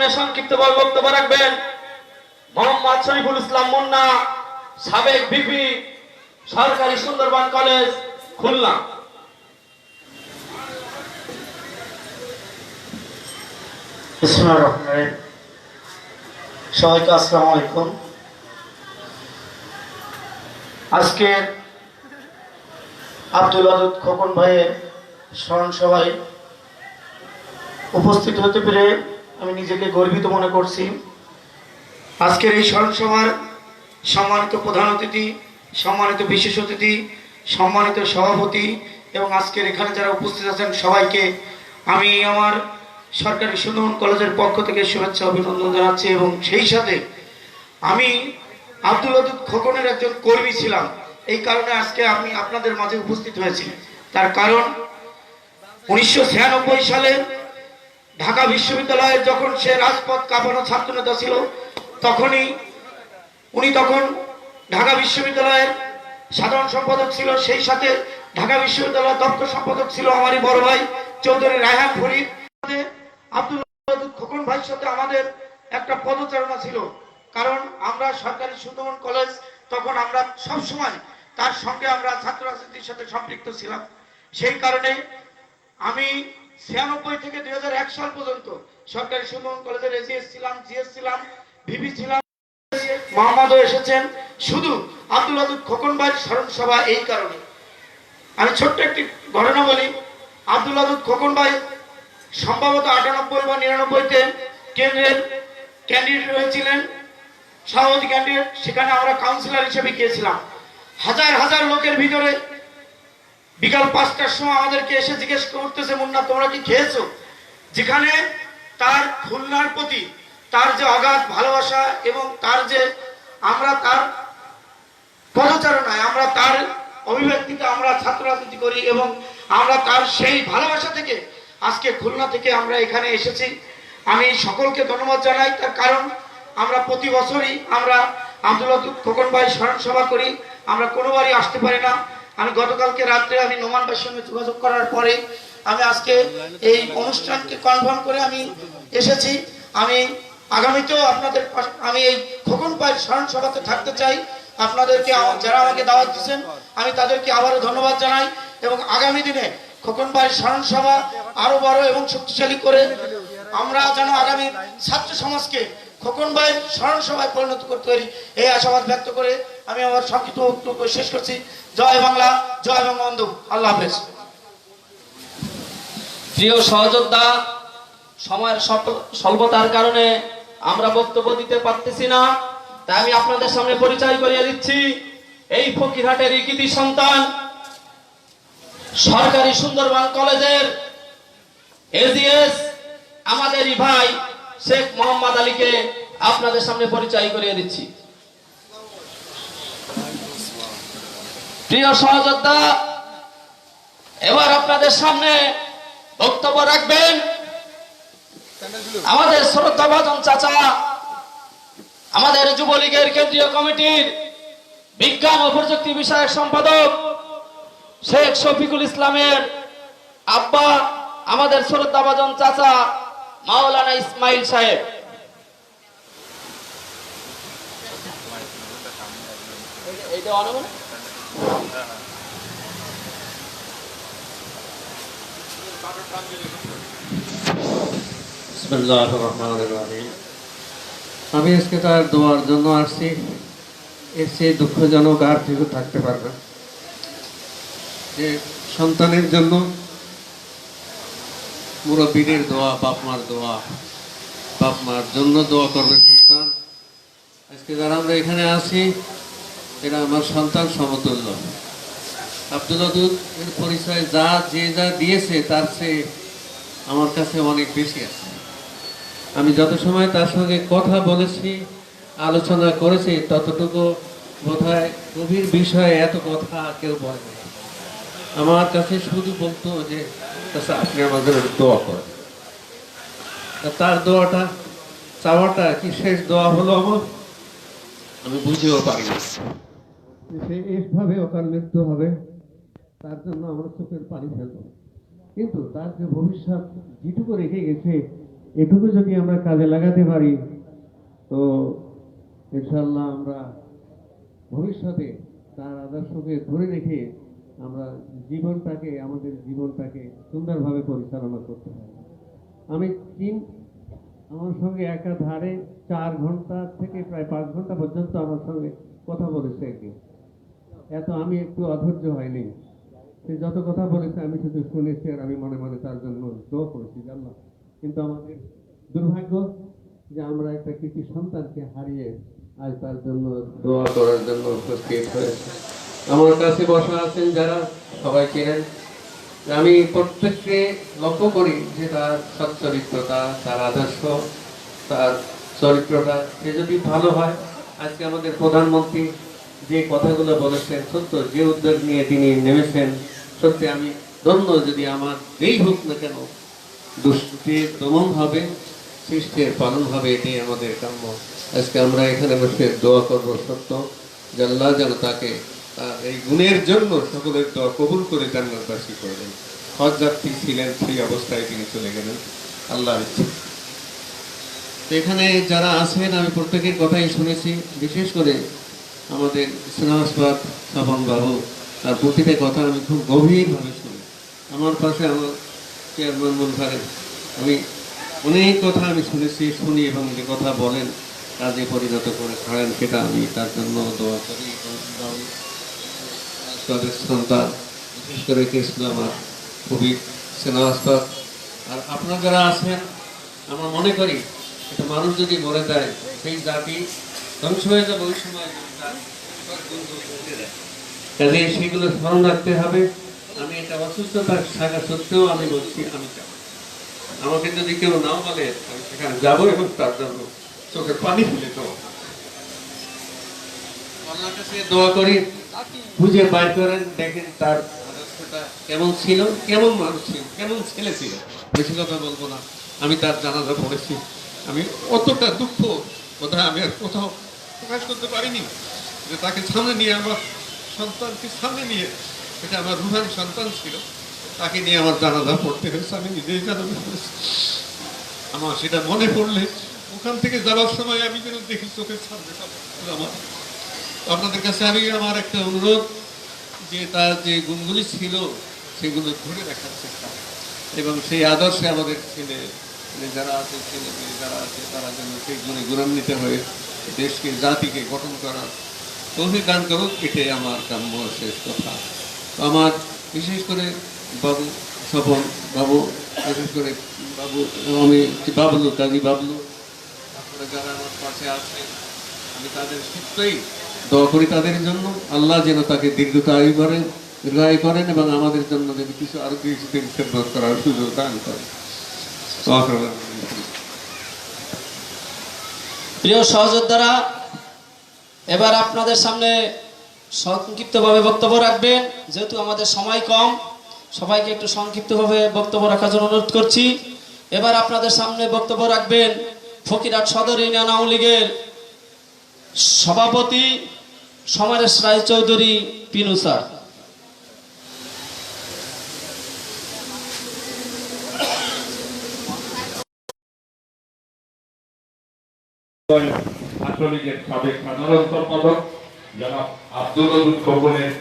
সংক্ষিপ্তভাবে বক্তব্য রাখবেন। মোহাম্মদ শরীফুল ইসলাম মুন্না, সাবেক ভিপি, সরকারি সুন্দরবন কলেজ, খুলনা। সবাইকে আসসালামু আলাইকুম। আজকে আব্দুল আদুদ খোকন ভাইয়ের স্মরণ সভায় উপস্থিত হতে পেরে আমি নিজেকে গর্বিত মনে করছি। আজকের এই স্মরণ সভার সম্মানিত প্রধান অতিথি, সম্মানিত বিশেষ অতিথি, সম্মানিত সভাপতি এবং আজকের এখানে যারা উপস্থিত আছেন সবাইকে আমি আমার সরকারি সুন্দরবন কলেজের পক্ষ থেকে শুভেচ্ছা অভিনন্দন জানাচ্ছি এবং সেই সাথে আমি আব্দুল আদুদ খোকনের একজন কর্মী ছিলাম। এই কারণে আজকে আমি আপনাদের মাঝে উপস্থিত হয়েছি। তার কারণ উনিশশো ছিয়ানব্বই সালে ঢাকা বিশ্ববিদ্যালয়ে যখন সে রাজপথ কাঁপানো ছাত্রনেতা ছিল, তখনই উনি তখন ঢাকা বিশ্ববিদ্যালয়ের সাধারণ সম্পাদক ছিল, সেই সাথে ঢাকা বিশ্ববিদ্যালয়ের দপ্তর সম্পাদক ছিল আমারই বড় ভাই চৌধুরী রায়হান ফরিদ। আব্দুল খোকন ভাইয়ের সাথে আমাদের একটা পদচারণা ছিল, কারণ আমরা সরকারি সুন্দরবন কলেজ, তখন আমরা সব সময় তার সঙ্গে আমরা ছাত্র রাজনীতির সাথে সম্পৃক্ত ছিলাম। সেই কারণে আমি ছিয়ানব্বই থেকে দু হাজার এক সাল পর্যন্ত সরকারি সুন্দরবন কলেজের এজিএস ছিলাম, জিএস ছিলাম ভিভি ছিলাম। মোহাম্মদও এসেছেন। শুধু আব্দুল আদুদ খোকন ভাইয়ের স্মরণ সভা এই কারণে। আমি ছোট্ট একটি ঘটনা বলি। আব্দুল আদুদ খোকন ভাই সম্ভবত আটানব্বই বা নিরানব্বইতে কেন্দ্রের ক্যান্ডিডেট হয়েছিলেন সভাপতি ক্যান্ডিডেট সেখানে আমরা কাউন্সিলর হিসেবে গিয়েছিলাম। হাজার হাজার লোকের ভিতরে বিকাল পাঁচটার সময় আমাদেরকে এসে জিজ্ঞেস করতেছে, মুন্না, তোমরা কি খেয়েছো? যেখানে তার খুলনার প্রতি তার যে অগাধ ভালোবাসা এবং তার যে আমরা তার পদচারণায়, আমরা তার অভিব্যক্তিতে আমরা ছাত্র রাজনীতি করি এবং আমরা তার সেই ভালোবাসা থেকে আজকে খুলনা থেকে আমরা এখানে এসেছি। আমি সকলকে ধন্যবাদ জানাই। তার কারণ, আমরা প্রতি বছরই আমরা আতুক খোকন ভাই স্মরণ সভা করি। আমরা কোনোবারই আসতে পারি না। আমি গতকালকে রাত্রে আমি নোমান ভাইয়ের সঙ্গে যোগাযোগ করার পরে আমি আজকে এই অনুষ্ঠানকে কনফার্ম করে আমি এসেছি। আমি আগামীতেও আপনাদের আমি এই খোকন ভাইয়ের স্মরণ সভাতে থাকতে চাই। আপনাদেরকে যারা আমাকে দাওয়াত দিচ্ছেন আমি তাদেরকে আবারও ধন্যবাদ জানাই এবং আগামী দিনে খোকন ভাইয়ের স্মরণ সভা আরও বড় এবং শক্তিশালী করে আমরা যেন আগামী ছাত্র সমাজকে খোকন ভাই স্মরণ সভায় পরিণত করতে পারি। এই আশাবাদ ব্যক্ত করে আমি আমার সংক্ষিপ্ত বক্তব্য শেষ করছি। জয় বাংলা, জয় বঙ্গবন্ধু। আল্লাহ হাফেজ। প্রিয় সহযোদ্ধা, সময়ের স্বল্প- স্বল্পতার কারণে আমরা বক্তব্য দিতে পারতেছি না, তাই আমি আপনাদের সামনে পরিচয় করিয়ে দিচ্ছি। এই ফকিরহাটের ইকিতি সন্তান, সরকারি সুন্দরবন কলেজের এজিএস আমাদেরই ভাই শেখ মোহাম্মদ আলীকে আপনাদের সামনে পরিচয় করিয়ে দিচ্ছি। প্রিয় সহযোদ্ধা, এবার আপনাদের সামনে বক্তব্য রাখবেন আমাদের শ্রদ্ধাভাজন চাচা, আমাদের যুবলীগের কেন্দ্রীয় কমিটির বিজ্ঞান ও প্রযুক্তি বিষয়ক সম্পাদক শেখ শফিকুল ইসলামের আব্বা, আমাদের শ্রদ্ধাভাজন চাচা মাওলানা ইসমাইল সাহেব এইটা অনবন। আমি আজকে তার দোয়ার জন্য আসছি চেয়ে দুঃখজনক আর কিছু থাকতে পারবে। যে সন্তানের জন্য মুরব্বীদের দোয়া, বাপ মার দোয়া, বাপ মার জন্য দোয়া করবে সন্তান। আজকে যারা আমরা এখানে আছি, এরা আমার সন্তান সমতুল্য। আব্দুল আদুদ এর পরিচয় যা, যে যা দিয়েছে, তার চেয়ে আমার কাছে অনেক বেশি আছে। আমি যত সময় তার সঙ্গে কথা বলেছি, আলোচনা করেছি, ততটুকু বোধহয় গভীর বিষয়ে এত কথা কেউ বলে আমার কাছে শুধু বলতো যে চাচা আপনি আমাদের দোয়া করেন তার দোয়াটা চাওয়াটা কি শেষ দোয়া হলো আমার আমি বুঝতেও পারি না সে এইভাবে অকাল মৃত্যু হবে তার জন্য আমরা চোখের পানি ফেলব কিন্তু তার যে ভবিষ্যৎ যেটুকু রেখে গেছে এটুকু যদি আমরা কাজে লাগাতে পারি তো ইনশাল্লাহ আমরা ভবিষ্যতে তার আদর্শকে ধরে রেখে আমরা জীবনটাকে, আমাদের জীবনটাকে সুন্দরভাবে পরিচালনা করতে পারি আমি তিন, আমার সঙ্গে একাধারে চার ঘণ্টা থেকে প্রায় পাঁচ ঘণ্টা পর্যন্ত আমার সঙ্গে কথা বলেছে একে। এত আমি একটু অধৈর্য হয়নি। সে যত কথা বলেছে, আমি শুধু শুনেছি আর আমি মনে মনে তার জন্য দোয়া করেছি, জানলাম। কিন্তু আমাদের দুর্ভাগ্য যে আমরা একটা কৃষি সন্তানকে হারিয়ে আজ তার জন্য দোয়া করার জন্য উপস্থিত হয়েছে। আমার কাছে বসা আছেন যারা সবাই চেনেন আমি প্রত্যেককে লক্ষ্য করি যে তার সচ্চরিত্রতা, তার আদর্শ, তার চরিত্রটা সে যদি ভালো হয়, আজকে আমাদের প্রধানমন্ত্রী যে কথাগুলো বলেছেন, সত্য, যে উদ্যোগ নিয়ে তিনি নেমেছেন, সত্যি আমি ধন্য যদি আমার যেই হোক না কেন দুষ্টির দমন হবে, সৃষ্টির পালন হবে এটি আমাদের কাম্য। আজকে আমরা এখানে বসে দোয়া করব সত্য আল্লাহ যেন তাকে এই গুণের জন্য সকলের দোয়া কবুল করে জান্নাতবাসী করবেন হজ যাত্রী ছিলেন সেই অবস্থায় তিনি চলে গেলেন। তো এখানে যারা আছেন, আমি প্রত্যেকের কথাই শুনেছি, বিশেষ করে আমাদের স্নেহাস্পদ স্বপন বাবু, তার প্রতিটা কথা আমি খুব গভীরভাবে শুনি। আমার পাশে আমার চেয়ারম্যান মুনফারের আমি অনেক কথা আমি শুনেছি, শুনি এবং যে কথা বলেন, কাজে পরিণত করে ছাড়েন, সেটা আমি তার জন্য দোয়া করি তাদের সন্তান, বিশেষ করে কৃষ্ণ আমার খুবই স্নেহাস্পদ আর আপনারা যারা আছেন, আমরা মনে করি এটা মানুষ যদি মরে দেয় সেই জাতি ধ্বংস হয়ে যাবে ওই সময়। কাজে সেগুলো স্মরণ রাখতে হবে। আমি এটা অসুস্থতা থাকা সত্ত্বেও আমি বলছি, আমি আমাকে যদি কেউ নাও বলে, আমি সেখানে যাব এবং তার জন্য চোখে পানি ফেলে দেবো। আল্লাহর কাছে দোয়া করি। খুঁজে বাইর করেন, দেখেন তার কেমন ছিল, কেমন মানুষ ছিল, কেমন ছেলে ছিল। বেশি কথা বলব না, আমি তার জানাজা পড়েছি। আমি অতটা দুঃখ কোথায় আমি আর কোথাও প্রকাশ করতে পারিনি যে তাকে সামনে নিয়ে, আমার সন্তানকে সামনে নিয়ে, এটা আমার রুহানি সন্তান ছিল, তাকে নিয়ে আমার জানাজা পড়তে হয়েছে, আমি নিজেই জানাজা পড়েছি। আমার সেটা মনে পড়লে ওখান থেকে যাওয়ার সময় আমি যেন দেখি চোখের সামনে আমার আপনাদের কাছে আমি আমার একটা অনুরোধ যে তার যে গুণগুলি ছিল, সেগুলো ধরে রাখার চেষ্টা এবং সেই আদর্শে আমাদের ছেলে যারা আছে, ছেলে মেয়ে যারা আছে, তারা যেন সেই গুণে গুণান্বিত হয়ে দেশকে, জাতিকে গঠন করার তৌফিক দান করুক, এটাই আমার কাম্য শেষ কথা। তো আমার বিশেষ করে বাবু, স্বপন বাবু, বিশেষ করে বাবু, আমি বাবলু কাজী বাবলু, আপনারা যারা আমার পাশে আছেন আমি তাদের সত্যই দোয়া করি তাদের জন্য। আল্লাহ যেন তাকে দীর্ঘায়ু করেন দীর্ঘায়ু করেন এবং আমাদের জন্য যদি কিছু আরও কিছু দিন খেদমত করার সুযোগ দান করেন। প্রিয় সহযোদ্ধারা, এবার আপনাদের সামনে সংক্ষিপ্তভাবে বক্তব্য রাখবেন। যেহেতু আমাদের সময় কম, সবাইকে একটু সংক্ষিপ্তভাবে বক্তব্য রাখার জন্য অনুরোধ করছি। এবার আপনাদের সামনে বক্তব্য রাখবেন ফকিরহাট সদর ইউনিয়ন আওয়ামী লীগের সভাপতি সমরেশ রায় চৌধুরী পিনু স্যার। ছাত্রলীগের সাবেক সাধারণ সম্পাদক জনাব আব্দুল খোকনের